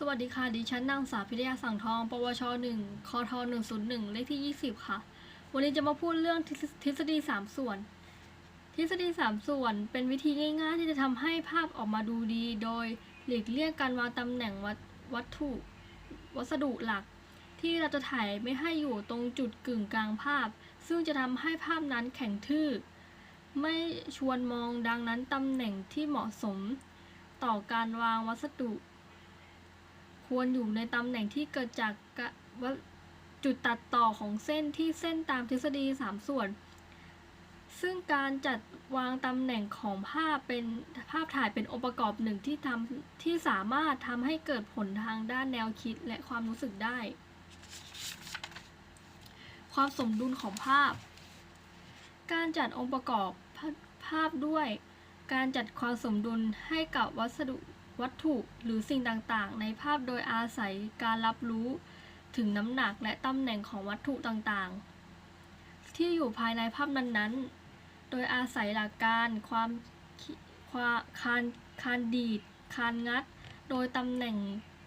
สวัสดีค่ะ ดิฉันนางสาวพิทยาสังทอง ปวช1คท101เลขที่20ค่ะ วันนี้จะมาพูดเรื่องทฤษทฤษฎี3ส่วน ทฤษฎี3ส่วนเป็นวิธีง่ายๆ ที่จะทำให้ภาพออกมาดูดี โดยหลีกเลี่ยงการวางตำแหน่งวัตวัตถุ วัสดุหลัก ที่เราจะถ่ายไม่ให้อยู่ตรงจุดกึ่งกลางภาพ ซึ่งจะทำให้ภาพนั้นแข็งทื่อ ไม่ชวนมองดังนั้นตำแหน่งที่เหมาะสม ต่อการวางวัสดุ ควรอยู่ในตำแหน่งที่เกิดจากจุดตัดต่อของเส้นที่เส้นตามทฤษฎี 3 ส่วน ซึ่งการจัดวางตำแหน่งของภาพเป็นภาพถ่ายเป็นองค์ประกอบหนึ่งที่ทำที่สามารถทำให้เกิดผลทางด้านแนวคิดและความรู้สึกได้ ความสมดุลของภาพ การจัดองค์ประกอบภาพด้วย การจัดความสมดุลให้กับวัสดุ วัตถุหรือสิ่งต่างๆ ในภาพโดยอาศัยการรับรู้ถึงน้ำหนักและตำแหน่งของวัตถุต่างๆ ที่อยู่ภายในภาพนั้นๆ โดยอาศัยหลักการความความคานคานดีดคานงัด โดยตำแหน่ง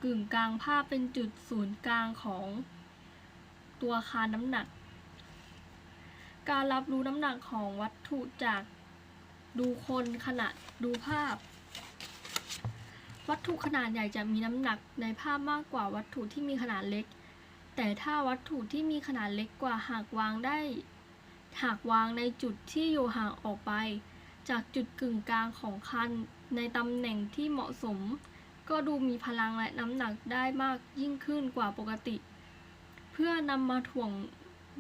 กึ่งกลางภาพเป็นจุดศูนย์กลางของ ตัวคานน้ำหนัก การรับรู้น้ำหนักของวัตถุจากดูคนขณะดูภาพ วัตถุขนาดใหญ่จะมีน้ำหนักในภาพมากกว่าวัตถุที่มีขนาดเล็ก แต่ถ้าวัตถุที่มีขนาดเล็กกว่าหากวางได้ หากวางในจุดที่อยู่ห่างออกไป จากจุดกึ่งกลางของคันในตำแหน่งที่เหมาะสม ก็ดูมีพลังและน้ำหนักได้มากยิ่งขึ้นกว่าปกติ เพื่อนำมาถ่วง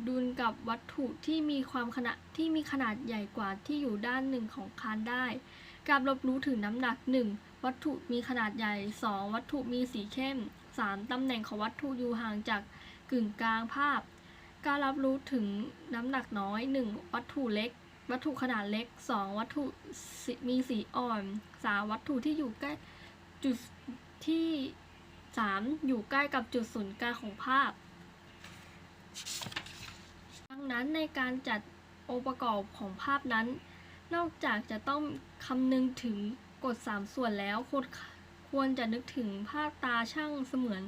ดุลกับวัตถุที่มีความขนาดที่มีขนาดใหญ่กว่าที่อยู่ด้านหนึ่งของคานได้ การรับรู้ถึงน้ำหนัก 1. วัตถุมีขนาดใหญ่ 2. วัตถุมีสีเข้ม 3. ตำแหน่งของวัตถุอยู่ห่างจากกึ่งกลางภาพ การรับรู้ถึงน้ำหนักน้อย 1. วัตถุเล็ก วัตถุขนาดเล็ก 2. วัตถุมีสีอ่อน 3. วัตถุที่อยู่ใกล้จุดที่ 3. อยู่ใกล้กับจุดศูนย์กลางของภาพ ดังนั้นในการจัดองค์ประกอบของภาพนั้น นอกจากจะต้องคำนึงถึง กฎสามส่วนแล้วควรควรจะนึกถึงภาพตาช่างเสมือน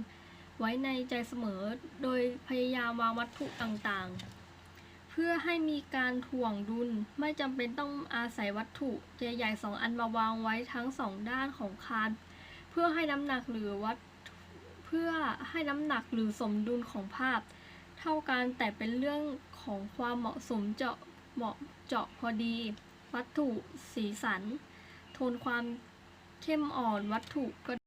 ไว้ในใจเสมอ โดยพยายามวางวัตถุต่างๆ เพื่อให้มีการถ่วงดุล ไม่จำเป็นต้องอาศัยวัตถุใหญ่ๆสองอันมาวางไว้ทั้งสองด้านของคาน เพื่อให้น้ำหนักหรือวัตเพื่อให้น้ำหนักหรือสมดุลของภาพ เท่ากันแต่เป็นเรื่องของความเหมาะสมเจาะเหมาะเจาะพอดี วัตถุสีสัน ทนความเข้มอ่อนวัตถุก็